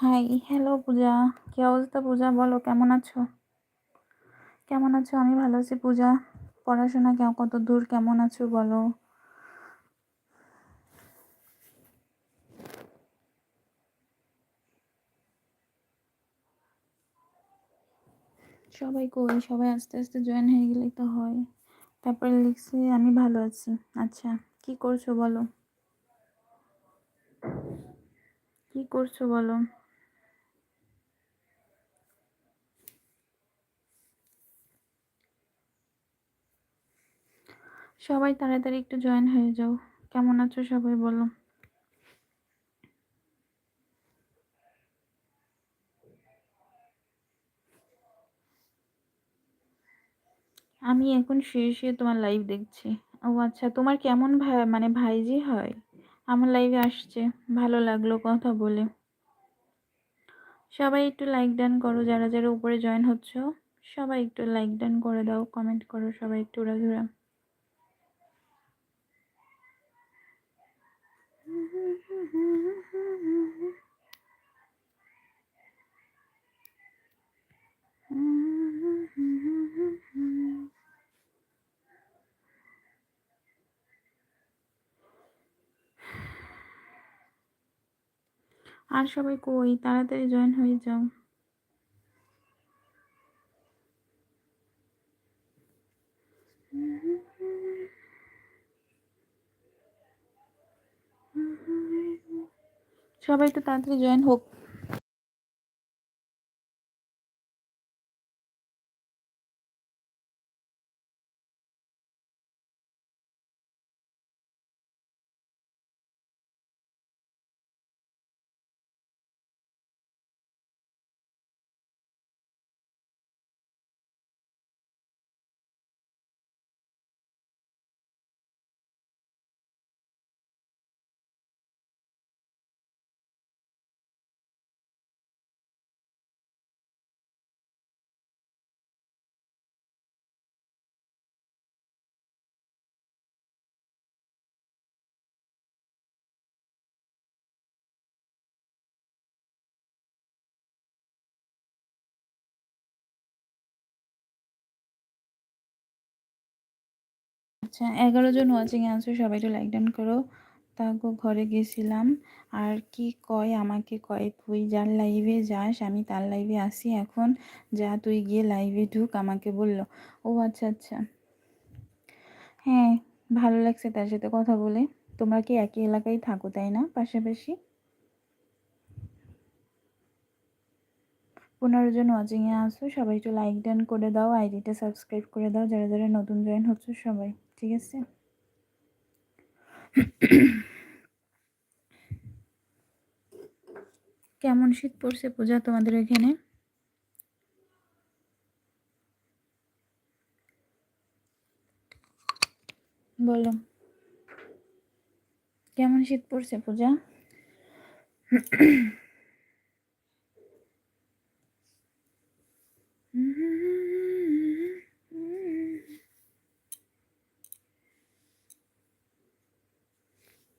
Hi hello পূজা। কি অবস্থা পূজা? বলো, কেমন আছো? কেমন আছো? আমি ভালো আছি পূজা। পড়াশোনা কেমন কত দূর? কেমন আছো? বলো। সবাই কই? সবাই আস্তে আস্তে জয়েন হয়ে গেলেই তো হয়। তারপরে লিখছি, আমি ভালো আছি। আচ্ছা কি করছ বলো? কি করছ বলো? সবাই তাড়াতাড়ি একটু জয়েন হয়ে যাও। কেমন আছো সবাই বলো? আমি এখন শুয়ে শুয়ে তোমার লাইভ দেখছি। ও আচ্ছা তোমার কেমন ভাই মানে ভাইজি হয়? আমার লাইভে আসছে, ভালো লাগল কথা বলে। সবাই একটু লাইক ডান করো, যারা যারা উপরে জয়েন হচ্ছ, সবাই একটু লাইক ডান করে দাও কমেন্ট করো, সবাই একটু উড়াধুরা আর সবাই কই? তাড়াতাড়ি জয়েন হয়ে যাও। সবাই তো তাড়াতাড়ি জয়েন হোক। আচ্ছা এগারো জন ওয়াচিং আছো, সবাই একটু লাইক ডাউন করো। তাকে ঘরে গেছিলাম। আর কি কয়, আমাকে কয়, তুই যার লাইভে যাস, আমি তার লাইভে আসি এখন। যা তুই গিয়ে লাইভে ঢুক, আমাকে বলল। ও আচ্ছা আচ্ছা। হ্যাঁ ভালো লাগছে তার সাথে কথা বলে। তোমরা কি একই এলাকায় থাকো, তাই না? পাশাপাশি? পনেরো জন ওয়াচিংয়ে আসো সবাই একটু লাইক ডান করে দাও, আইডিটা সাবস্ক্রাইব করে দাও। যারা যারা নতুন জয়েন হচ্ছে, সবাই। ঠিক আছে? কেমন শীত পড়ছে পূজা তোমাদের এখানে? বলো। কেমন শীত পড়ছে পূজা?